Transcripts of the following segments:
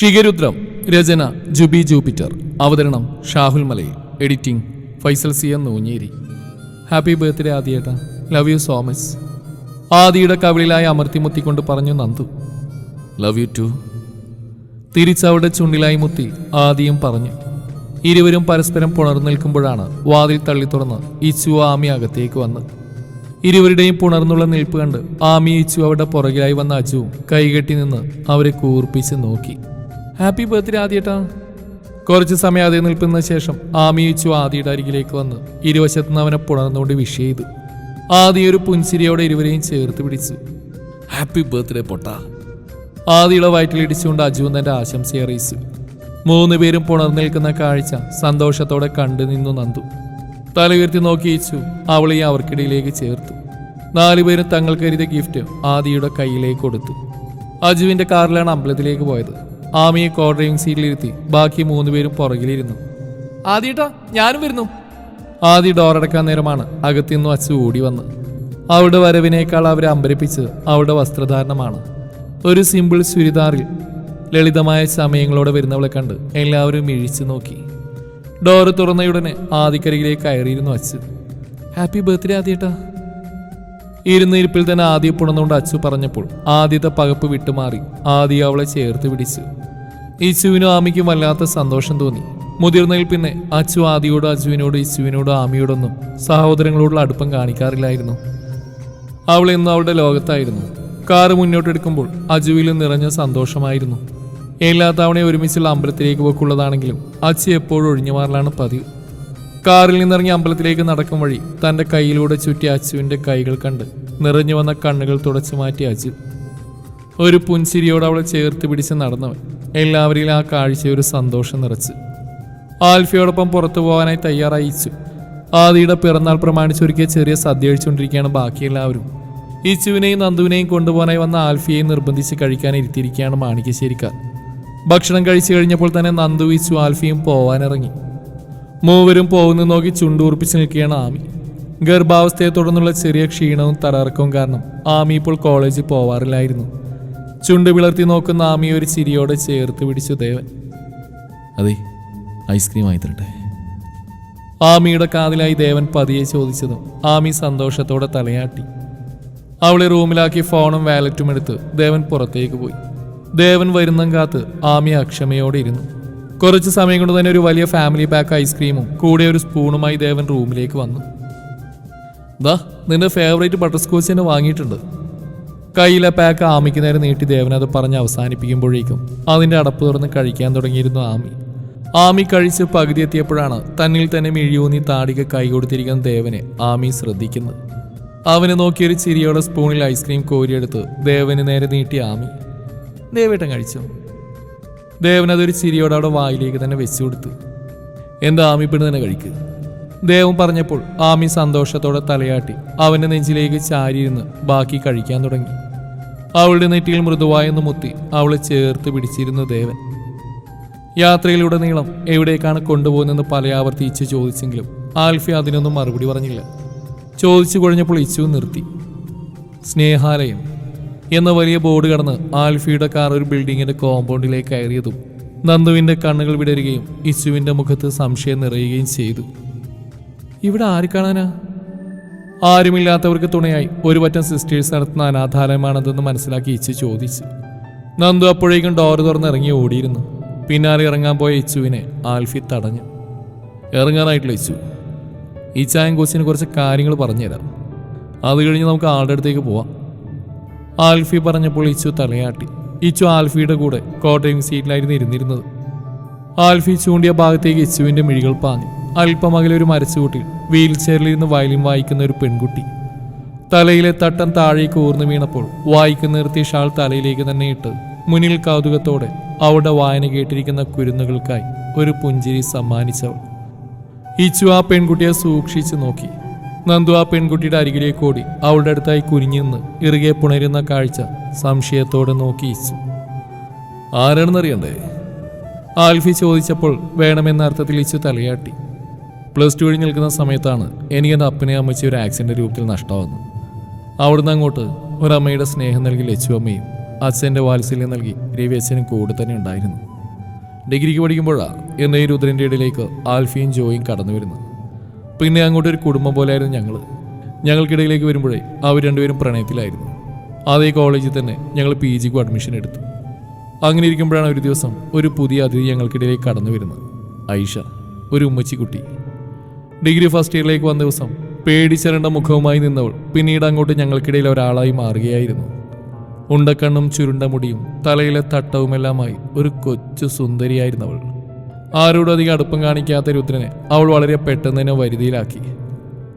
ഷിഗരുദ്രം രചന Jubi Jupiter. അവതരണം Shahul Malayil. Editing Faisal C M Noonjeri. Happy birthday ആദിയേട്ട. Love you so much. ആദിയുടെ കവിളിലായി അമർത്തി അമർത്തിമുത്തിക്കൊണ്ട് പറഞ്ഞു നന്ദു. Love you too. തിരിച്ചവിടെ ചുണ്ടിലായി മുത്തി ആദിയും പറഞ്ഞു. ഇരുവരും പരസ്പരം പുണർന്നു നിൽക്കുമ്പോഴാണ് വാതിൽ തള്ളി തുറന്ന് ഇച്ചു ആമി അകത്തേക്ക് വന്ന് ഇരുവരുടെയും പുണർന്നുള്ള നിൽപ്പ് കണ്ട് ആമി ഇച്ചു അവിടെ പുറകിലായി വന്ന അച്ചുവും കൈകെട്ടി നിന്ന് അവരെ കൂർപ്പിച്ച് നോക്കി. ഹാപ്പി ബർത്ത്ഡേ ആദ്യേട്ടാ. കുറച്ച് സമയം അതേ നിൽക്കുന്ന ശേഷം ആമിയച്ചു ആദിയുടെ അരികിലേക്ക് വന്ന് ഇരുവശത്ത് നിന്ന് അവനെ പുണർന്നുകൊണ്ട് വിഷ് ചെയ്തു. ആദി ഒരു പുൻസിരിയോടെ ഇരുവരെയും ചേർത്ത് പിടിച്ചു. ഹാപ്പി ബർത്ത്ഡേ പൊട്ടാ. ആദിയുടെ വയറ്റിലിടിച്ചുകൊണ്ട് അജുവും തന്റെ ആശംസ അറിയിച്ചു. മൂന്ന് പേരും പുണർന്നിൽക്കുന്ന കാഴ്ച സന്തോഷത്തോടെ കണ്ടു നിന്നു നന്ദു. തല ഉയർത്തി നോക്കിയിച്ചു അവളെ അവർക്കിടയിലേക്ക് ചേർത്തു. നാലുപേരും തങ്ങൾ കരുതിയ ഗിഫ്റ്റ് ആദിയുടെ കയ്യിലേക്ക് കൊടുത്തു. അജുവിന്റെ കാറിലാണ് അമ്പലത്തിലേക്ക് പോയത്. ആമിയെ കോ ഡ്രൈവിംഗ് സീറ്റിലിരുത്തി. ബാക്കി മൂന്നുപേരും പുറകിലിരുന്നു. ആദ്യട്ടാ ഞാനും വരുന്നു. ആദ്യ ഡോറടക്കാൻ നേരമാണ്. അകത്തുനിന്നും അച്ചു ഓടി വന്ന്. അവളുടെ വരവിനേക്കാൾ അവരെ അമ്പരിപ്പിച്ച് അവളുടെ വസ്ത്രധാരണമാണ്. ഒരു സിമ്പിൾ ചുരിദാറിൽ ലളിതമായ സമയങ്ങളോടെ വരുന്നവളെ കണ്ട് എല്ലാവരും മിഴിച്ചു നോക്കി. ഡോറ് തുറന്നയുടനെ ആദിക്കരികിലേക്ക് കയറിയിരുന്നു അച്ചു ഹാപ്പി ബർത്ത്ഡേ ആദ്യേട്ടാ. ഇരുന്നിരിപ്പിൽ തന്നെ ആദ്യ പുണന്നുകൊണ്ട് അച്ചു പറഞ്ഞപ്പോൾ ആദ്യത്തെ പകപ്പ് വിട്ടുമാറി ആദ്യ അവളെ ചേർത്ത് പിടിച്ചു. ഇച്ചുവിനും ആമിക്കും വല്ലാത്ത സന്തോഷം തോന്നി. മുതിർന്നതിൽ പിന്നെ അച്ചു ആദിയോടും അച്ചുവിനോട് ഇച്ചുവിനോട് ആമിയോടൊന്നും സഹോദരങ്ങളോടുള്ള അടുപ്പം കാണിക്കാറില്ലായിരുന്നു. അവൾ എന്നും അവളുടെ ലോകത്തായിരുന്നു. കാറ് മുന്നോട്ടെടുക്കുമ്പോൾ അജുവിലും നിറഞ്ഞ സന്തോഷമായിരുന്നു. എല്ലാ തവണയും ഒരുമിച്ചുള്ള അമ്പലത്തിലേക്ക് പോക്കുള്ളതാണെങ്കിലും അച്ചു എപ്പോഴും ഒഴിഞ്ഞു മാറലാണ് പതിവ്. കാറിൽ നിന്നിറങ്ങി അമ്പലത്തിലേക്ക് നടക്കും വഴി തന്റെ കയ്യിലൂടെ ചുറ്റി അച്ചുവിന്റെ കൈകൾ കണ്ട് നിറഞ്ഞു വന്ന കണ്ണുകൾ തുടച്ചു മാറ്റി അച്ചു ഒരു പുൻസിരിയോട് അവളെ ചേർത്ത് പിടിച്ച് നടന്നവൻ എല്ലാവരിലും ആ കാഴ്ച ഒരു സന്തോഷം നിറച്ച്. ആൽഫിയോടൊപ്പം പുറത്തു പോകാനായി തയ്യാറായിച്ചു ആദിയുടെ പിറന്നാൾ പ്രമാണിച്ചൊരുക്കിയ ചെറിയ സദ്യ കഴിച്ചുകൊണ്ടിരിക്കുകയാണ് ബാക്കി എല്ലാവരും. ഇച്ചുവിനെയും നന്ദുവിനെയും കൊണ്ടുപോകാനായി വന്ന ആൽഫിയെയും നിർബന്ധിച്ച് കഴിക്കാൻ മാണിക്യശ്ശേരിക്കാർ ഭക്ഷണം കഴിച്ചു കഴിഞ്ഞപ്പോൾ തന്നെ നന്ദു ഇച്ചു ആൽഫിയും പോവാനിറങ്ങി. മൂവരും പോകുന്നു നോക്കി ചുണ്ടൂർപ്പിച്ച് നിൽക്കുകയാണ് ആമി. ഗർഭാവസ്ഥയെ തുടർന്നുള്ള ചെറിയ ക്ഷീണവും തലറക്കവും കാരണം ആമി ഇപ്പോൾ കോളേജിൽ പോവാറില്ലായിരുന്നു. ചുണ്ട് വിളർത്തി നോക്കുന്ന ആമി ഒരു ചിരിയോടെ ചേർത്ത് പിടിച്ചു ദേവൻ. അതെ ഐസ്ക്രീം ആയി തരട്ടെ ആമിയുടെ കാതിലായി ദേവൻ പതിയെ ചോദിച്ചതും ആമി സന്തോഷത്തോടെ തലയാട്ടി. അവളെ റൂമിലാക്കി ഫോണും വാലറ്റും എടുത്ത് ദേവൻ പുറത്തേക്ക് പോയി. ദേവൻ വരുന്നം കാത്ത് ആമി അക്ഷമയോടെ ഇരുന്നു. കുറച്ച് സമയം കൊണ്ട് തന്നെ ഒരു വലിയ ഫാമിലി പാക്ക് ഐസ്ക്രീമും കൂടെ ഒരു സ്പൂണുമായി ദേവൻ റൂമിലേക്ക് വന്നു. ദാ നിന്റെ ഫേവറേറ്റ് ബട്ടർ സ്കോച്ച് തന്നെ വാങ്ങിയിട്ടുണ്ട്. കയ്യിലെ പാക്ക് ആമിക്ക് നേരെ നീട്ടി ദേവൻ അത് പറഞ്ഞ് അവസാനിപ്പിക്കുമ്പോഴേക്കും അതിന്റെ അടപ്പ് തുറന്ന് കഴിക്കാൻ തുടങ്ങിയിരുന്നു ആമി. ആമി കഴിച്ച് പകുതി എത്തിയപ്പോഴാണ് തന്നിൽ തന്നെ മിഴിയൂന്നി താടിക കൈ കൊടുത്തിരിക്കുന്ന ദേവനെ ആമി ശ്രദ്ധിക്കുന്നത്. അവനെ നോക്കിയൊരു ചിരിയോടെ സ്പൂണിൽ ഐസ്ക്രീം കോരിയെടുത്ത് ദേവന് നേരെ നീട്ടി ആമി. ദേവേട്ടൻ കഴിച്ചു? ദേവൻ അതൊരു ചിരിയോടെ അവിടെ വായിലേക്ക് തന്നെ വെച്ചു കൊടുത്തു. എന്താ ആമി പെണ് തന്നെ കഴിക്കുക ദേവൻ പറഞ്ഞപ്പോൾ ആമി സന്തോഷത്തോടെ തലയാട്ടി അവന്റെ നെഞ്ചിലേക്ക് ചാരിയിരുന്ന് ബാക്കി കഴിക്കാൻ തുടങ്ങി. അവളുടെ നെറ്റിയിൽ മൃദുവായെന്ന് മുത്തി അവളെ ചേർത്ത് പിടിച്ചിരുന്നു ദേവൻ. യാത്രയിലുടനീളം എവിടേക്കാണ് കൊണ്ടുപോകുന്നതെന്ന് പലയാവർത്തി ഇച്ചു ചോദിച്ചെങ്കിലും ആൽഫി അതിനൊന്നും മറുപടി പറഞ്ഞില്ല. ചോദിച്ചു കുഴഞ്ഞപ്പോൾ ഇച്ചു നിർത്തി. സ്നേഹാലയം എന്ന വലിയ ബോർഡ് കടന്ന് ആൽഫിയുടെ കാർ ഒരു ബിൽഡിങ്ങിന്റെ കോമ്പൗണ്ടിലേക്ക് കയറിയതും നന്ദുവിന്റെ കണ്ണുകൾ വിടരുകയും ഇസുവിന്റെ മുഖത്ത് സംശയം നിറയുകയും ചെയ്തു. ഇവിടെ ആര് കാണാനാ? ആരുമില്ലാത്തവർക്ക് തുണയായി ഒരു പറ്റം സിസ്റ്റേഴ്സ് നടത്തുന്ന അനാഥാലയമാണതെന്ന് മനസ്സിലാക്കി ഇച്ചു ചോദിച്ചു. നന്ദു അപ്പോഴേക്കും ഡോർ തുറന്ന് ഇറങ്ങി ഓടിയിരുന്നു. പിന്നാലെ ഇറങ്ങാൻ പോയ ഇച്ചുവിനെ ആൽഫി തടഞ്ഞു. ഇറങ്ങാനായിട്ടില്ല ഇച്ചു. ഈ ചായം കോച്ചിന് കുറച്ച് കാര്യങ്ങൾ പറഞ്ഞുതരാം. അത് കഴിഞ്ഞ് നമുക്ക് ആളുടെ അടുത്തേക്ക് പോവാം. ആൽഫി പറഞ്ഞപ്പോൾ ഇച്ചു തലയാട്ടി. ഇച്ചു ആൽഫിയുടെ കൂടെ കോട്ടയം സീറ്റിലായിരുന്നു ഇരുന്നിരുന്നത്. ആൽഫി ചൂണ്ടിയ ഭാഗത്തേക്ക് ഇച്ചുവിന്റെ മിഴികൾ പാഞ്ഞു. അല്പമകലെ ഒരു മരച്ചുകൂട്ടിൽ വീൽ ചെയറിലിരുന്ന് വയലിൻ വായിക്കുന്ന ഒരു പെൺകുട്ടി. തലയിലെ തട്ടം താഴേക്ക് ഊർന്നു വീണപ്പോൾ വായിക്കുന്ന നിർത്തിയ ഷാൾ തലയിലേക്ക് തന്നെ ഇട്ട് മുന്നിൽ കൗതുകത്തോടെ അവളുടെ വായന കേട്ടിരിക്കുന്ന കുരുന്നുകൾക്കായി ഒരു പുഞ്ചിരി സമ്മാനിച്ചവൾ. ഇച്ചു ആ പെൺകുട്ടിയെ സൂക്ഷിച്ചു നോക്കി. നന്ദു ആ പെൺകുട്ടിയുടെ അരികിലേക്ക് ഓടി. അവളുടെ അടുത്തായി കുനിഞ്ഞിന്ന് ഇറുകെ പുണരുന്ന കാഴ്ച സംശയത്തോടെ നോക്കിയിച്ചു ആരാണെന്നറിയണ്ടേ? ആൽഫി ചോദിച്ചപ്പോൾ വേണമെന്ന അർത്ഥത്തിൽ ഇച്ചു തലയാട്ടി. പ്ലസ് ടു കഴിഞ്ഞ് നിൽക്കുന്ന സമയത്താണ് എനിക്ക് എന്റെ അപ്പനെ അമ്മച്ചി ഒരു ആക്സിഡന്റ് രൂപത്തിൽ നഷ്ടമാകുന്നു അവിടുന്ന് അങ്ങോട്ട് ഒരമ്മയുടെ സ്നേഹം നൽകി ലച്ചു അമ്മയും അച്ഛന്റെ വാത്സല്യം നൽകി രവി അച്ഛനും കൂടെ തന്നെ ഉണ്ടായിരുന്നു. ഡിഗ്രിക്ക് പഠിക്കുമ്പോഴാണ് എന്നീ രുദ്രന്റെ ഇടയിലേക്ക് ആൽഫിയും ജോയും കടന്നു വരുന്നത്. പിന്നെ അങ്ങോട്ട് ഒരു കുടുംബം പോലെയായിരുന്നു ഞങ്ങൾ ഞങ്ങൾക്കിടയിലേക്ക് വരുമ്പോഴേ അവർ രണ്ടുപേരും പ്രണയത്തിലായിരുന്നു. അതേ കോളേജിൽ തന്നെ ഞങ്ങൾ പി ജിക്കും അഡ്മിഷൻ എടുത്തു. അങ്ങനെ ഇരിക്കുമ്പോഴാണ് ഒരു ദിവസം ഒരു പുതിയ അതിഥി ഞങ്ങൾക്കിടയിലേക്ക് കടന്നു വരുന്നത്. ഐഷ ഒരു ഉമ്മച്ചിക്കുട്ടി. ഡിഗ്രി ഫസ്റ്റ് ഇയറിലേക്ക് വന്ന ദിവസം പേടിച്ചരണ്ട മുഖവുമായി നിന്നവൾ പിന്നീട് അങ്ങോട്ട് ഞങ്ങൾക്കിടയിൽ ഒരാളായി മാറുകയായിരുന്നു. ഉണ്ടക്കണ്ണും ചുരുണ്ട മുടിയും തലയിലെ തട്ടവുമെല്ലാമായി ഒരു കൊച്ചു സുന്ദരിയായിരുന്നവൾ. ആരോടും അധികം അടുപ്പം കാണിക്കാത്ത രുദ്രനെ അവൾ വളരെ പെട്ടെന്ന് തന്നെ വരുതിയിലാക്കി.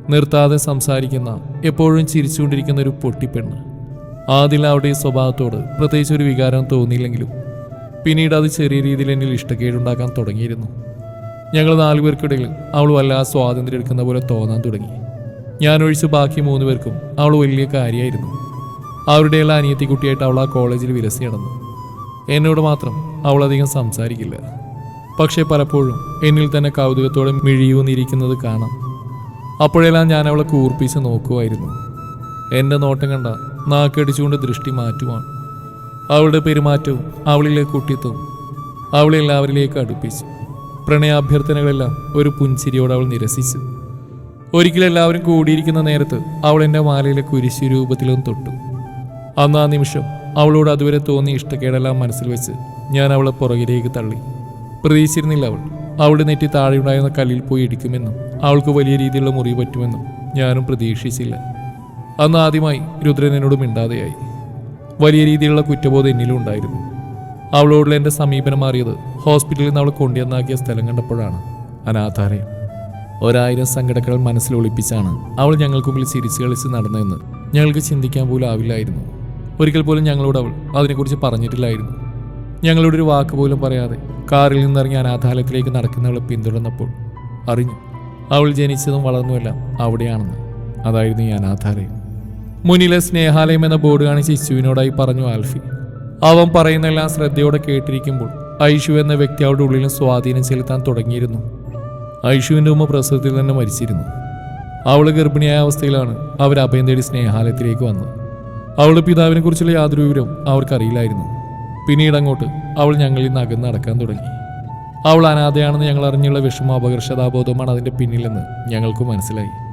നിർത്താതെ സംസാരിക്കുന്ന എപ്പോഴും ചിരിച്ചുകൊണ്ടിരിക്കുന്ന ഒരു പൊട്ടിപ്പെണ്ണ്. ആദ്യം അവളുടെ ഈ സ്വഭാവത്തോട് പ്രത്യേകിച്ച് ഒരു വികാരം തോന്നിയില്ലെങ്കിലും പിന്നീട് അത് ചെറിയ രീതിയിൽ എന്നിൽ ഇഷ്ടക്കേടുണ്ടാക്കാൻ തുടങ്ങിയിരുന്നു. ഞങ്ങൾ നാലുപേർക്കിടയിൽ അവൾ വല്ലാതെ സ്വാതന്ത്ര്യം എടുക്കുന്ന പോലെ തോന്നാൻ തുടങ്ങി. ഞാൻ ഒഴിച്ച് ബാക്കി മൂന്ന് പേർക്കും അവൾ വലിയ കാര്യമായിരുന്നു അനിയത്തി കുട്ടിയായിട്ട് അവൾ ആ കോളേജിൽ വിരസി നടന്നു. എന്നോട് മാത്രം അവളധികം സംസാരിക്കില്ല. പക്ഷേ പലപ്പോഴും എന്നിൽ തന്നെ കൗതുകത്തോടെ മിഴിയൂന്നിരിക്കുന്നത് കാണാം. അപ്പോഴെല്ലാം ഞാൻ അവളെ കൂർപ്പിച്ച് നോക്കുമായിരുന്നു എന്റെ നോട്ടം കണ്ട നാക്കടിച്ചുകൊണ്ട് ദൃഷ്ടി മാറ്റുവാണ് അവളുടെ പെരുമാറ്റവും അവളിലെ കുട്ടിത്വവും അവളെ എല്ലാവരിലേക്ക് അടുപ്പിച്ചു. പ്രണയാഭ്യർത്ഥനകളെല്ലാം ഒരു പുഞ്ചിരിയോട് അവൾ നിരസിച്ചു. ഒരിക്കലും എല്ലാവരും കൂടിയിരിക്കുന്ന നേരത്ത് അവൾ എന്റെ മാലയിലെ കുരിശു രൂപത്തിലും തൊട്ടു. അന്ന് ആ നിമിഷം അവളോട് അതുവരെ തോന്നിയ ഇഷ്ടക്കേടെല്ലാം മനസ്സിൽ വെച്ച് ഞാൻ അവളെ പുറകിലേക്ക് തള്ളി. പ്രതീക്ഷിച്ചിരുന്നില്ല അവൾ. അവളുടെ നെറ്റി താഴെയുണ്ടായിരുന്ന കല്ലിൽ പോയി ഇടിക്കുമെന്നും അവൾക്ക് വലിയ രീതിയിലുള്ള മുറി പറ്റുമെന്നും ഞാനും പ്രതീക്ഷിച്ചില്ല. അന്ന് ആദ്യമായി രുദ്രൻ എന്നോട് മിണ്ടാതെയായി. വലിയ രീതിയിലുള്ള കുറ്റബോധം എന്നിലും ഉണ്ടായിരുന്നു. അവളോടുള്ള എന്റെ സമീപനം മാറിയത് ഹോസ്പിറ്റലിൽ നിന്ന് അവൾ കൊണ്ടുവന്നാക്കിയ സ്ഥലം കണ്ടപ്പോഴാണ്. അനാഥാലയം. ഒരായിരം സങ്കടക്കൾ മനസ്സിൽ ഒളിപ്പിച്ചാണ് അവൾ ഞങ്ങൾക്ക് മുമ്പിൽ ചിരിച്ചു കളിച്ച് നടന്നതെന്ന് ഞങ്ങൾക്ക് ചിന്തിക്കാൻ പോലും ആവില്ലായിരുന്നു. ഒരിക്കൽ പോലും ഞങ്ങളോട് അവൾ അതിനെക്കുറിച്ച് പറഞ്ഞിട്ടില്ലായിരുന്നു. ഞങ്ങളോട് ഒരു വാക്ക് പോലും പറയാതെ കാറിൽ നിന്നിറങ്ങി അനാഥാലയത്തിലേക്ക് നടക്കുന്നവളെ പിന്തുടർന്നപ്പോൾ അറിഞ്ഞു. അവൾ ജനിച്ചതും വളർന്നുമെല്ലാം അവിടെയാണെന്ന്. അതായിരുന്നു ഈ അനാഥാലയം. മുന്നിലെ സ്നേഹാലയം എന്ന ബോർഡ് കാണിച്ച് ഇശുവിനോടായി പറഞ്ഞു ആൽഫി. അവൻ പറയുന്നെല്ലാം ശ്രദ്ധയോടെ കേട്ടിരിക്കുമ്പോൾ ഐഷു എന്ന വ്യക്തി അവളുടെ ഉള്ളിലും സ്വാധീനം ചെലുത്താൻ തുടങ്ങിയിരുന്നു. ഐഷുവിന്റെ ഉമ്മ പ്രസവത്തിൽ തന്നെ മരിച്ചിരുന്നു. അവൾ ഗർഭിണിയായ അവസ്ഥയിലാണ് അവർ അഭയം തേടി സ്നേഹാലയത്തിലേക്ക് വന്നത്. അവളുടെ പിതാവിനെ കുറിച്ചുള്ള യാതൊരു വിവരവും അവർക്കറിയില്ലായിരുന്നു. പിന്നീട് അങ്ങോട്ട് അവൾ ഞങ്ങളിൽ നിന്ന് അകന്ന് നടക്കാൻ തുടങ്ങി. അവൾ അനാഥയാണെന്ന് ഞങ്ങൾ അറിഞ്ഞുള്ള വിഷമ അപകർഷതാബോധമാണ് അതിന്റെ പിന്നിലെന്ന് ഞങ്ങൾക്ക് മനസ്സിലായി.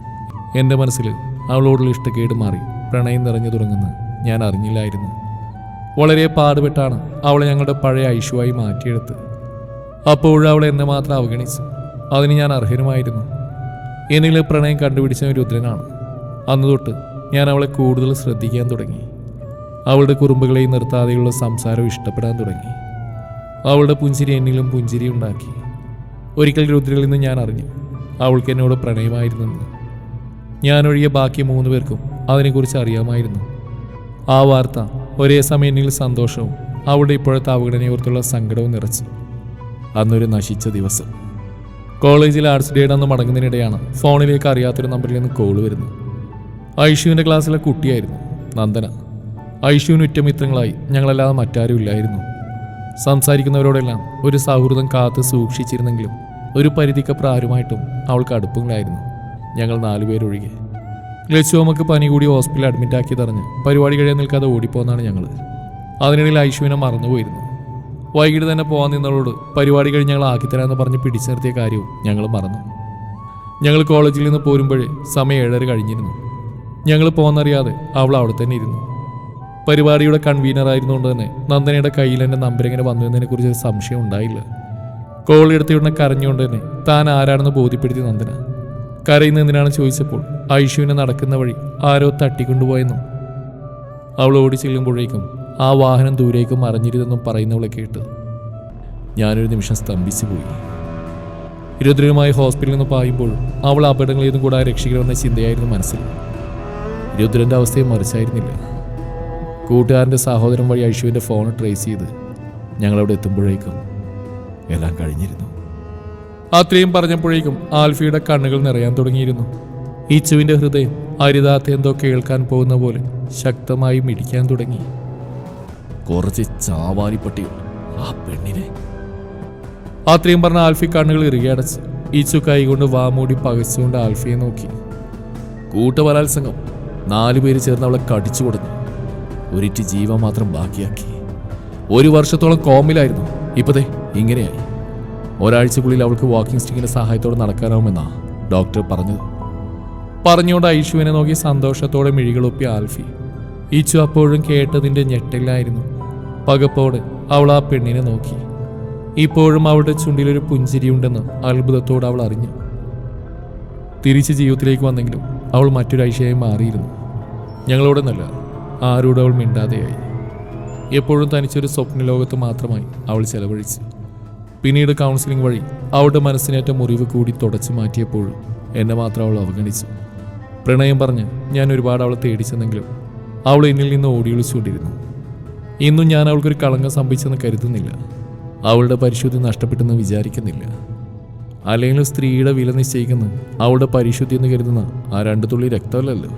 എന്റെ മനസ്സിൽ അവളോടുള്ള ഇഷ്ടക്കേട് മാറി പ്രണയം നിറഞ്ഞു തുടങ്ങുന്നത് ഞാൻ അറിഞ്ഞില്ലായിരുന്നു. വളരെ പാടുപെട്ടാണ് അവളെ ഞങ്ങളുടെ പഴയ ഐശുവായി മാറ്റിയെടുത്ത്. അപ്പോഴും അവൾ എന്നെ മാത്രം അവഗണിച്ചു. അതിന് ഞാൻ അർഹനുമായിരുന്നു. എന്നിലെ പ്രണയം കണ്ടുപിടിച്ച രുദ്രനാണ്. അന്ന് തൊട്ട് ഞാൻ അവളെ കൂടുതൽ ശ്രദ്ധിക്കാൻ തുടങ്ങി. അവളുടെ കുറുമ്പുകളെ നിർത്താതെയുള്ള സംസാരം ഇഷ്ടപ്പെടാൻ തുടങ്ങി. അവളുടെ പുഞ്ചിരി എന്നിലും പുഞ്ചിരി ഉണ്ടാക്കി. ഒരിക്കൽ രുദ്രയിൽ നിന്ന് ഞാൻ അറിഞ്ഞു അവൾക്ക് എന്നോട് പ്രണയമായിരുന്നെന്ന്. ഞാനൊഴികെ ബാക്കി മൂന്ന് പേർക്കും അതിനെക്കുറിച്ച് അറിയാമായിരുന്നു. ആ വാർത്ത ഒരേ സമയം എന്നിൽ സന്തോഷവും അവളുടെ ഇപ്പോഴത്തെ അവഗണനയോർത്തുള്ള സങ്കടവും നിറച്ചു. അന്നൊരു നശിച്ച ദിവസം. കോളേജിൽ ആർട്സ് ഡേയുടെ അന്ന് മടങ്ങുന്നതിനിടെയാണ് ഫോണിലേക്ക് അറിയാത്തൊരു നമ്പറിൽ നിന്ന് കോൾ വരുന്നത്. ഐഷുവിന്റെ ക്ലാസ്സിലെ കുട്ടിയായിരുന്നു നന്ദന. ഐഷുവിന് ഉറ്റമിത്രങ്ങളായി ഞങ്ങളല്ലാതെ മറ്റാരും ഇല്ലായിരുന്നു സംസാരിക്കുന്നവരോടെല്ലാം ഒരു സൗഹൃദം കാത്ത് സൂക്ഷിച്ചിരുന്നെങ്കിലും ഒരു പരിധിക്കപ്പുറം ആരുമായിട്ടും അവൾക്ക് അടുപ്പങ്ങളായിരുന്നു. ഞങ്ങൾ നാലുപേരൊഴികെ ലച്ചുവമ്മക്ക് പനി കൂടി ഹോസ്പിറ്റലിൽ അഡ്മിറ്റ് ആക്കി തറഞ്ഞ് പരിപാടി കഴിയാൻ നിൽക്കാതെ ഓടിപ്പോന്നാണ് ഞങ്ങൾ അതിനിടയിൽ ഐഷുവിനെ മറന്നുപോയിരുന്നു. വൈകിട്ട് തന്നെ പോകാൻ നിന്നവളോട് പരിപാടി കഴിഞ്ഞ് ഞങ്ങൾ ആക്കിത്തരാമെന്ന് പറഞ്ഞ് പിടിച്ചു നിർത്തിയ കാര്യവും ഞങ്ങൾ മറന്നു. ഞങ്ങൾ കോളേജിൽ നിന്ന് പോരുമ്പോഴേ സമയം ഏഴര കഴിഞ്ഞിരുന്നു. ഞങ്ങൾ പോകുന്നറിയാതെ അവൾ അവിടെ തന്നെ ഇരുന്നു. പരിപാടിയുടെ കൺവീനർ ആയിരുന്നുകൊണ്ട് തന്നെ നന്ദനയുടെ കയ്യിൽ എന്റെ നമ്പർ എങ്ങനെ വന്നു എന്നതിനെ കുറിച്ച് ഒരു സംശയം ഉണ്ടായില്ല. കോൾ എടുത്തിടനെ കരഞ്ഞുകൊണ്ട് തന്നെ താൻ ആരാണെന്ന് ബോധ്യപ്പെടുത്തി നന്ദന. കരയുന്ന എന്തിനാണ് ചോദിച്ചപ്പോൾ ഐഷുവിനെ നടക്കുന്ന വഴി ആരോ തട്ടിക്കൊണ്ടുപോയെന്നും അവൾ ഓടി ചെല്ലുമ്പോഴേക്കും ആ വാഹനം ദൂരേക്ക് മറിഞ്ഞിരുതെന്നും പറയുന്നവളെ കേട്ട് ഞാനൊരു നിമിഷം സ്തംഭിച്ചു പോയി. രുദ്രനുമായി ഹോസ്പിറ്റലിൽ നിന്ന് പായുമ്പോൾ അവൾ അപകടങ്ങളിൽ നിന്നും കൂടാതെ രക്ഷിക്കണമെന്ന ചിന്തയായിരുന്നു മനസ്സിൽ. രുദ്രന്റെ അവസ്ഥയെ മറിച്ചായിരുന്നില്ല. കൂട്ടുകാരന്റെ സഹോദരൻ വഴി ഐഷുവിന്റെ ഫോൺ ട്രേസ് ചെയ്ത് ഞങ്ങളവിടെ എത്തുമ്പോഴേക്കും എല്ലാം കഴിഞ്ഞിരുന്നു. അത്രയും പറഞ്ഞപ്പോഴേക്കും ആൽഫിയുടെ കണ്ണുകൾ നിറയാൻ തുടങ്ങിയിരുന്നു. ഈച്ചുവിന്റെ ഹൃദയം അരിതാത്ത എന്തോ കേൾക്കാൻ പോകുന്ന പോലെ ശക്തമായി മിടിക്കാൻ തുടങ്ങി. കുറച്ച് ചാവാലിപ്പട്ടികൾ ആ പെണ്ണിനെ. അത്രയും പറഞ്ഞ ആൽഫി കണ്ണുകൾ ഇറുകിയടച്ച് ഈച്ചു കൈകൊണ്ട് വാമൂടി പകച്ചുകൊണ്ട് ആൽഫിയെ നോക്കി. കൂട്ടബലാത്സംഗം നാലു പേര് ചേർന്ന് അവളെ കടിച്ചു കൊടുത്തു. ഒരിറ്റ് ജീവൻ മാത്രം ബാക്കിയാക്കി. ഒരു വർഷത്തോളം കോമിലായിരുന്നു. ഇപ്പതേ ഇങ്ങനെയായി. ഒരാഴ്ചക്കുള്ളിൽ അവൾക്ക് വാക്കിംഗ് സ്റ്റിക്കിന്റെ സഹായത്തോടെ നടക്കാനാവുമെന്നാ ഡോക്ടർ പറഞ്ഞത്. പറഞ്ഞുകൊണ്ട് ഐഷുവിനെ നോക്കി സന്തോഷത്തോടെ മിഴികളൊപ്പി ആൽഫി. ഈച്ചു അപ്പോഴും കേട്ടതിന്റെ ഞെട്ടിലായിരുന്നു പകപ്പോടെ അവൾ ആ പെണ്ണിനെ നോക്കി. ഇപ്പോഴും അവളുടെ ചുണ്ടിലൊരു പുഞ്ചിരിയുണ്ടെന്ന് അത്ഭുതത്തോടെ അവൾ അറിഞ്ഞു. തിരിച്ച് ജീവിതത്തിലേക്ക് വന്നെങ്കിലും അവൾ മറ്റൊരു ഐഷയായി മാറിയിരുന്നു. ഞങ്ങളോട് നല്ല ആരോടും അവൾ മിണ്ടാതെയായി. എപ്പോഴും തനിച്ചൊരു സ്വപ്ന ലോകത്ത് മാത്രമായി അവൾ ചെലവഴിച്ചു. പിന്നീട് കൗൺസിലിംഗ് വഴി അവളുടെ മനസ്സിനേറ്റ മുറിവ് കൂടി തുടച്ചു മാറ്റിയപ്പോഴും എന്നെ മാത്രം അവൾ അവഗണിച്ചു. പ്രണയം പറഞ്ഞ് ഞാൻ ഒരുപാട് അവളെ തേടിച്ചെന്നെങ്കിലും അവൾ എന്നിൽ നിന്ന് ഓടിയൊളിച്ചുകൊണ്ടിരുന്നു ഇന്നും ഞാൻ അവൾക്കൊരു കളങ്കം സംഭവിച്ചെന്ന് കരുതുന്നില്ല. അവളുടെ പരിശുദ്ധി നഷ്ടപ്പെട്ടെന്ന് വിചാരിക്കുന്നില്ല. അല്ലെങ്കിൽ സ്ത്രീയുടെ വില നിശ്ചയിക്കുന്ന അവളുടെ പരിശുദ്ധി എന്ന് കരുതുന്ന ആ രണ്ടു തുള്ളി രക്തമല്ലല്ലോ.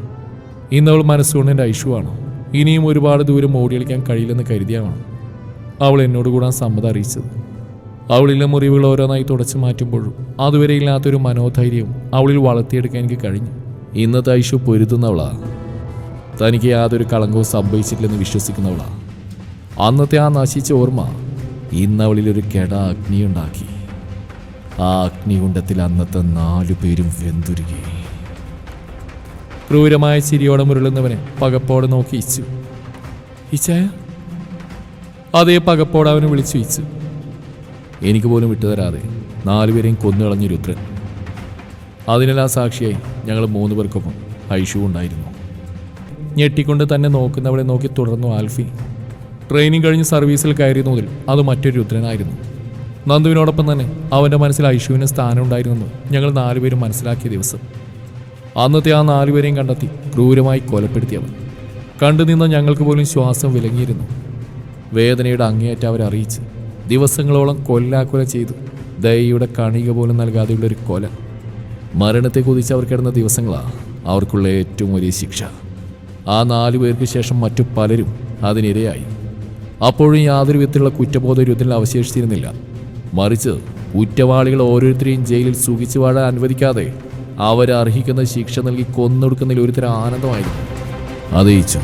ഇന്ന് അവൾ മനസ്സുകൊണ്ട് എന്റെ ഐഷുവാണ് ഇനിയും ഒരുപാട് ദൂരം ഓടിയളിക്കാൻ കഴിയില്ലെന്ന് കരുതിയാണ് അവൾ എന്നോട് കൂടാൻ സമ്മതം അറിയിച്ചത്. അവളിലെ മുറിവുകൾ ഓരോന്നായി തുടച്ചു മാറ്റുമ്പോഴും അതുവരെ ഇല്ലാത്തൊരു മനോധൈര്യവും അവളിൽ വളർത്തിയെടുക്കാൻ എനിക്ക് കഴിഞ്ഞു. ഇന്നത്തെ ഐഷു പൊരുതുന്നവളാ. തനിക്ക് യാതൊരു കളങ്കവും സംഭവിച്ചിട്ടില്ലെന്ന് വിശ്വസിക്കുന്നവളാ. അന്നത്തെ ആ നശിച്ച ഓർമ്മ ഇന്ന് അവളിലൊരു കെട അഗ്നിയുണ്ടാക്കി. ആ അഗ്നികുണ്ടത്തിൽ അന്നത്തെ നാലു പേരും വെന്തുരുകി. ക്രൂരമായ ചിരിയോടെ മുരളുന്നവനെ പകപ്പോടെ നോക്കി ഇച്ചു. ഇച്ചായ? അതേ പകപ്പോടെ അവനെ വിളിച്ചു ഇച്ചു. എനിക്ക് പോലും വിട്ടുതരാതെ നാലുപേരെയും കൊന്നുകളഞ്ഞ രുദ്രൻ അതിനെല്ലാം സാക്ഷിയായി ഞങ്ങൾ മൂന്ന് പേർക്കൊപ്പം ഐഷു ഉണ്ടായിരുന്നു. ഞെട്ടിക്കൊണ്ട് തന്നെ നോക്കുന്നവളെ നോക്കി തുടർന്നു ആൽഫി. ട്രെയിനിങ് കഴിഞ്ഞ് സർവീസിൽ കയറിയത് മുതൽ അത് മറ്റൊരു രുദ്രനായിരുന്നു. നന്ദുവിനോടൊപ്പം തന്നെ അവന്റെ മനസ്സിൽ ഐഷുവിന് സ്ഥാനം ഉണ്ടായിരുന്നെന്ന് ഞങ്ങൾ നാലുപേരും മനസ്സിലാക്കിയ ദിവസം. അന്നത്തെ ആ നാലുപേരെയും കണ്ടെത്തി ക്രൂരമായി കൊലപ്പെടുത്തിയവൻ കണ്ടു നിന്ന ഞങ്ങൾക്ക് പോലും ശ്വാസം വിലങ്ങിയിരുന്നു. വേദനയുടെ അങ്ങേയറ്റം അവരറിയിച്ച് ദിവസങ്ങളോളം കൊല്ലാക്കൊല ചെയ്തു ദയയുടെ കണിക പോലും നൽകാതെയുള്ളൊരു കൊല. മരണത്തെ കുതിച്ച് അവർ കിടന്ന ദിവസങ്ങളാണ് അവർക്കുള്ള ഏറ്റവും വലിയ ശിക്ഷ. ആ നാലു പേർക്ക് ശേഷം മറ്റു പലരും അതിനിരയായി. അപ്പോഴും യാതൊരു വിധത്തിലുള്ള കുറ്റബോധ അവശേഷിച്ചിരുന്നില്ല. മറിച്ച് കുറ്റവാളികൾ ഓരോരുത്തരെയും ജയിലിൽ സുഖിച്ചു വാഴാൻ അനുവദിക്കാതെ അവരെ അർഹിക്കുന്ന ശിക്ഷ നൽകി കൊന്നൊടുക്കുന്നതിൽ ഒരുതരം ആനന്ദമായിരുന്നു. അതേച്ചു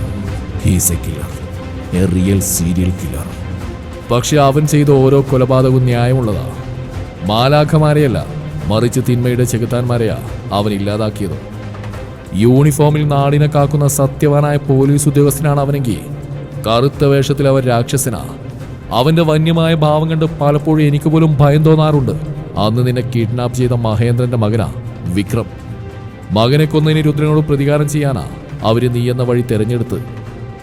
he's a killer a real serial killer. പക്ഷെ അവൻ ചെയ്ത ഓരോ കൊലപാതകവും ന്യായമുള്ളതാ. മാലാഖമാരെയല്ല മറിച്ച് തിന്മയുടെ ചെകുത്താന്മാരെയാ അവൻ ഇല്ലാതാക്കിയത്. യൂണിഫോമിൽ നാടിനെ കാക്കുന്ന സത്യവാനായ പോലീസ് ഉദ്യോഗസ്ഥനാണ് അവനെങ്കിൽ കറുത്ത വേഷത്തിൽ അവൻ രാക്ഷസനാ. അവന്റെ വന്യമായ ഭാവം കണ്ട് പലപ്പോഴും എനിക്ക് പോലും ഭയം തോന്നാറുണ്ട്. അന്ന് നിന്നെ കിഡ്നാപ്പ് ചെയ്ത മഹേന്ദ്രന്റെ മകനാ. വിക്രം. മകനെ കൊന്നതിന് രുദ്രനോട് പ്രതികാരം ചെയ്യാനാ അവർ നീ എന്ന വഴി തെരഞ്ഞെടുത്ത്.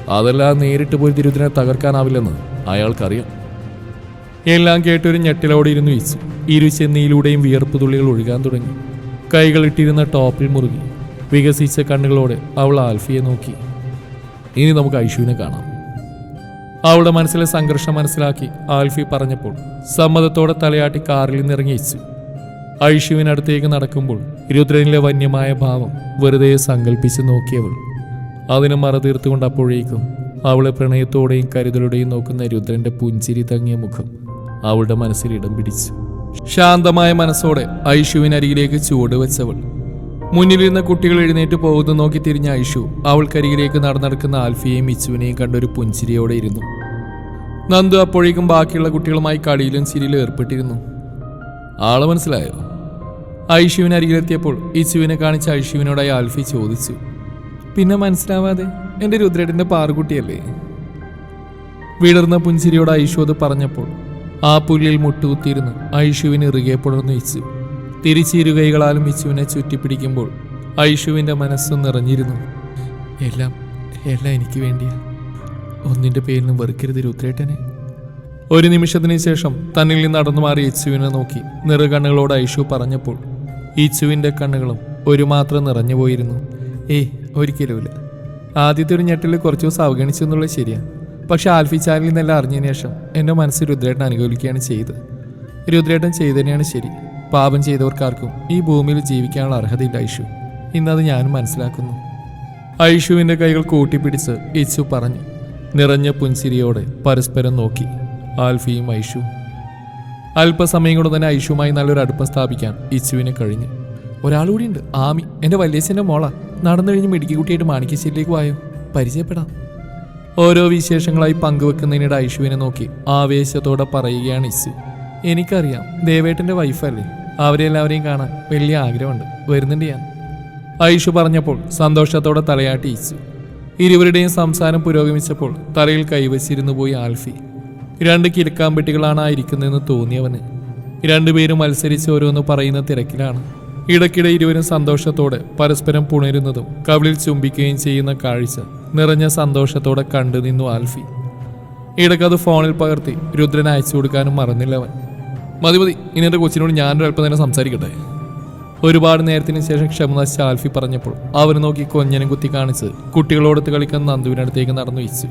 അതെല്ലാം നേരിട്ട് പോയി തിരുദ്രനെ തകർക്കാനാവില്ലെന്ന് അയാൾക്കറിയാം. എല്ലാം കേട്ടൊരു ഞെട്ടിലോടെ ഇരുന്നു വീച്ചു ഇരു ചെന്നിയിലൂടെയും വിയർപ്പ് തുള്ളികൾ ഒഴുകാൻ തുടങ്ങി. കൈകൾ ഇട്ടിരുന്ന ടോപ്പിൽ മുറുകി. വികസിച്ച കണ്ണുകളോടെ അവൾ ആൽഫിയെ നോക്കി. ഇനി നമുക്ക് ഐഷുവിനെ കാണാം. അവളുടെ മനസ്സിലെ സംഘർഷം മനസ്സിലാക്കി ആൽഫി പറഞ്ഞപ്പോൾ സമ്മതത്തോടെ തലയാട്ടി കാറിൽ നിന്നിറങ്ങി ഇച്ചു ഐഷുവിനടുത്തേക്ക് നടക്കുമ്പോൾ രുദ്രനിലെ വന്യമായ ഭാവം വെറുതെ സങ്കല്പിച്ച് നോക്കിയവൾ. അതിനെ മറതീർത്തുകൊണ്ട് അപ്പോഴേക്കും അവളെ പ്രണയത്തോടെയും കരുതലോടെയും നോക്കുന്ന രുദ്രന്റെ പുഞ്ചിരി തങ്ങിയ മുഖം അവളുടെ മനസ്സിൽ ഇടം പിടിച്ചു. ശാന്തമായ മനസ്സോടെ ഐഷുവിനരികിലേക്ക് ചുവട് വെച്ചവൾ. മുന്നിലിരുന്ന കുട്ടികൾ എഴുന്നേറ്റ് പോകുന്നു നോക്കി തിരിഞ്ഞ ഐഷു അവൾക്കരികിലേക്ക് നടന്നെടുക്കുന്ന ആൽഫിയെയും മിച്ചുവിനെയും കണ്ടൊരു പുഞ്ചിരിയോടെ ഇരുന്നു. നന്ദു അപ്പോഴേക്കും ബാക്കിയുള്ള കുട്ടികളുമായി കളിയിലും ചിരിയിലും ഏർപ്പെട്ടിരുന്നു. ആളെ മനസ്സിലായോ? ഐഷുവിന് അരികിലെത്തിയപ്പോൾ ഇച്ചുവിനെ കാണിച്ച ഐഷുവിനോടായി ആൽഫി ചോദിച്ചു പിന്നെ മനസ്സിലാവാതെ എന്റെ രുദ്രേട്ടന്റെ പാറുകുട്ടിയല്ലേ? വിടർന്ന പുഞ്ചിരിയോട് ഐഷു അത് പറഞ്ഞപ്പോൾ ആ പുല്ലിൽ മുട്ടുകുത്തിയിരുന്ന് ഐഷുവിന് ഇറുകെ പുടർന്നു ഇച്ചു തിരിച്ചിരുകൈകളാലും ഇച്ചുവിനെ ചുറ്റിപ്പിടിക്കുമ്പോൾ ഐഷുവിന്റെ മനസ്സ് നിറഞ്ഞിരുന്നു. എല്ലാം എല്ലാം എനിക്ക് വേണ്ടിയാ. ഒന്നിന്റെ പേരിലും വെറുക്കരുത് രുദ്രേട്ടനെ. ഒരു നിമിഷത്തിന് ശേഷം തന്നിൽ നിന്ന് നടന്നു മാറി ഇച്ചുവിനെ നോക്കി നിറകണ്ണുകളോട് ഐഷു പറഞ്ഞപ്പോൾ ഇച്ചുവിന്റെ കണ്ണുകളും ഒരു മാത്രം നിറഞ്ഞു പോയിരുന്നു. ഏയ് ഒരിക്കലുമില്ല ആദ്യത്തെ ഒരു ഞെട്ടിൽ കുറച്ച് ദിവസം അവഗണിച്ചു എന്നുള്ളത് ശരിയാണ് പക്ഷെ ആൽഫി ചാനലിൽ നിന്നെല്ലാം അറിഞ്ഞതിന് ശേഷം എന്റെ മനസ്സ് രുദ്രേട്ടൻ അനുകൂലിക്കുകയാണ് ചെയ്തത്. രുദ്രേട്ടൻ ചെയ്തതന്നെയാണ് ശരി. പാപം ചെയ്തവർക്കാർക്കും ഈ ഭൂമിയിൽ ജീവിക്കാനുള്ള അർഹതയില്ല ഐഷു ഇന്നത് ഞാനും മനസ്സിലാക്കുന്നു. ഐഷുവിന്റെ കൈകൾ കൂട്ടിപ്പിടിച്ച് ഇച്ചു പറഞ്ഞു. നിറഞ്ഞ പുൻസിരിയോടെ പരസ്പരം നോക്കി. ആൽഫിയും ഐഷു അല്പസമയം കൊണ്ട് തന്നെ ഐഷുമായി നല്ലൊരു അടുപ്പം സ്ഥാപിക്കാൻ ഇച്ചുവിന് കഴിഞ്ഞു. ഒരാളുകൂടി ഉണ്ട് ആമി എന്റെ വല്യച്ഛന്റെ മോള. നടന്നു കഴിഞ്ഞ് മെഡിക്കൽ കുട്ടിയായിട്ട് മാണിക്കശ്ശേരിയിലേക്ക് പോയോ പരിചയപ്പെടാം. ഓരോ വിശേഷങ്ങളായി പങ്കുവെക്കുന്നതിനിടെ ഐഷുവിനെ നോക്കി ആവേശത്തോടെ പറയുകയാണ് ഇസു എനിക്കറിയാം ദേവേട്ടന്റെ വൈഫല്ലേ. അവരെ എല്ലാവരെയും കാണാൻ വലിയ ആഗ്രഹമുണ്ട്. വരുന്നുണ്ട് ഞാൻ. ഐഷു പറഞ്ഞപ്പോൾ സന്തോഷത്തോടെ തലയാട്ടി ഇച്ചു. ഇരുവരുടെയും സംസാരം പുരോഗമിച്ചപ്പോൾ തലയിൽ കൈവച്ചിരുന്നു പോയി ആൽഫി. രണ്ട് കിടക്കാമ്പെട്ടികളാണ് ആ ഇരിക്കുന്നതെന്ന് തോന്നിയവന്. രണ്ടുപേരും മത്സരിച്ച് ഓരോന്ന് പറയുന്ന തിരക്കിലാണ്. ഇടയ്ക്കിടെ ഇരുവരും സന്തോഷത്തോടെ പരസ്പരം പുണരുന്നതും കവിളിൽ ചുംബിക്കുകയും ചെയ്യുന്ന കാഴ്ച നിറഞ്ഞ സന്തോഷത്തോടെ കണ്ടു നിന്നു ആൽഫി. ഇടയ്ക്കത് ഫോണിൽ പകർത്തി രുദ്രൻ അയച്ചു കൊടുക്കാനും മറന്നില്ലവൻ മതി മതി ഇനി എന്റെ കൊച്ചിനോട് ഞാനൊരു അല്പം തന്നെ സംസാരിക്കട്ടെ. ഒരുപാട് നേരത്തിന് ശേഷം ക്ഷമ നശിച്ച ആൽഫി പറഞ്ഞപ്പോൾ അവനെ നോക്കി കൊഞ്ഞനും കുത്തി കാണിച്ച് കുട്ടികളോടൊത്ത് കളിക്കാൻ നന്ദുവിനടുത്തേക്ക് നടന്നു വെച്ചു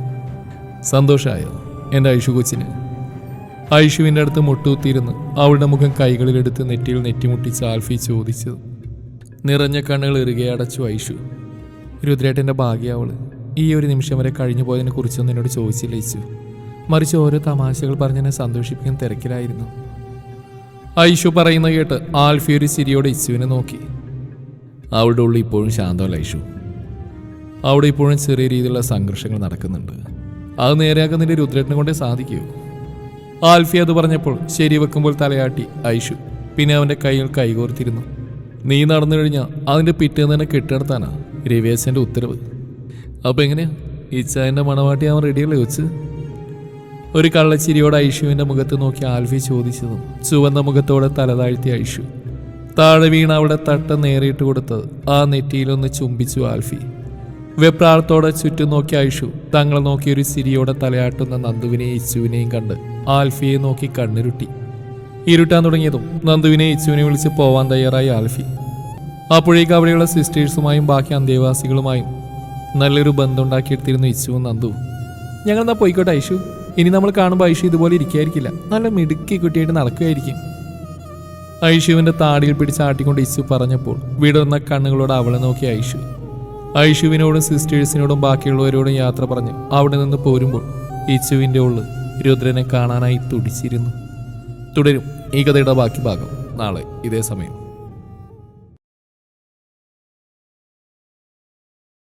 സന്തോഷമായോ എന്റെ ഐഷു കൊച്ചിന്. ഐഷുവിന്റെ അടുത്ത് മുട്ടുകുത്തിയിരുന്ന് അവളുടെ മുഖം കൈകളിലെടുത്ത് നെറ്റിയിൽ നെറ്റിമുട്ടിച്ച് ആൽഫി ചോദിച്ചത്. നിറഞ്ഞ കണ്ണുകൾ ഇറുകെ അടച്ചു ഐഷു. രുദ്രേട്ടന്റെ ഭാഗ്യാവൾ ഈ ഒരു നിമിഷം വരെ കഴിഞ്ഞു പോയതിനെ കുറിച്ചൊന്നും എന്നോട് ചോദിച്ചില്ല ഐശു. മറിച്ച് ഓരോ തമാശകൾ പറഞ്ഞെന്നെ സന്തോഷിപ്പിക്കാൻ തിരക്കിലായിരുന്നു. ഐഷു പറയുന്ന കേട്ട് ആൽഫി ഒരു ചിരിയോടെ ഇച്ചുവിനെ നോക്കി. അവളുടെ ഉള്ളിൽ ഇപ്പോഴും ശാന്തമല്ല ഐഷു. അവിടെ ഇപ്പോഴും ചെറിയ രീതിയിലുള്ള സംഘർഷങ്ങൾ നടക്കുന്നുണ്ട്. അത് നേരെയാക്കുന്നതിന്റെ രുദ്രേട്ടനെ കൊണ്ടേ സാധിക്കൂ. ആൽഫി അത് പറഞ്ഞപ്പോൾ ശരി വെക്കുമ്പോൾ തലയാട്ടി ഐഷു പിന്നെ അവന്റെ കൈകൾ കൈകോർത്തിരുന്നു. നീ നടന്നു കഴിഞ്ഞാൽ അതിന്റെ പിറ്റേന്ന് തന്നെ കെട്ടിടത്താനാ രവിയാച്ചന്റെ ഉത്തരവ്. അപ്പോൾ എങ്ങനെയാ? ഇച്ചായന്റെ മണവാട്ടി അവൻ റെഡിയല്ലേ വെച്ച് ഒരു കള്ളച്ചിരിയോടെ ഐഷുവിന്റെ മുഖത്ത് നോക്കി ആൽഫി ചോദിച്ചതും ചുവന്ന മുഖത്തോടെ തലതാഴ്ത്തി ഐഷു. താഴെ വീണ അവിടെ തട്ട നേരിട്ട് കൊടുത്തത് ആ നെറ്റിയിലൊന്ന് ചുംബിച്ചു ആൽഫി. വെപ്രാളത്തോടെ ചുറ്റും നോക്കി ഐഷു തങ്ങളെ നോക്കി ഒരു സിരിയോടെ തലയാട്ടുന്ന നന്ദുവിനെയും ഇച്ചുവിനെയും കണ്ട് ആൽഫിയെ നോക്കി കണ്ണിരുട്ടി. ഇരുട്ടാൻ തുടങ്ങിയതും നന്ദുവിനെ ഇച്ചുവിനെ വിളിച്ച് പോവാൻ തയ്യാറായി ആൽഫി. അപ്പോഴേക്ക് അവിടെയുള്ള സിസ്റ്റേഴ്സുമായും ബാക്കി അന്തേവാസികളുമായും നല്ലൊരു ബന്ധമുണ്ടാക്കിയെടുത്തിരുന്നു ഇച്ചുവും നന്ദുവും ഞങ്ങൾ എന്നാ പോയിക്കോട്ടെ ഐഷു ഇനി നമ്മൾ കാണുമ്പോൾ ഐഷു ഇതുപോലെ ഇരിക്കായിരിക്കില്ല നല്ല മിടുക്കി കുട്ടിയായിട്ട് നടക്കുകയായിരിക്കും. ഐഷുവിന്റെ താടിയിൽ പിടിച്ച് ആട്ടിക്കൊണ്ട് ഇച്ചു പറഞ്ഞപ്പോൾ വിടർന്ന കണ്ണുകളോട് അവളെ നോക്കി ഐഷു ഐഷുവിനോടും സിസ്റ്റേഴ്സിനോടും ബാക്കിയുള്ളവരോടും യാത്ര പറഞ്ഞ് അവിടെ നിന്ന് പോരുമ്പോൾ ഈശുവിന്റെ ഉള്ളിൽ രുദ്രനെ കാണാനായി തുടിച്ചിരുന്നു. തുടരും ഈ കഥയുടെ ബാക്കി ഭാഗം നാളെ ഇതേ സമയം.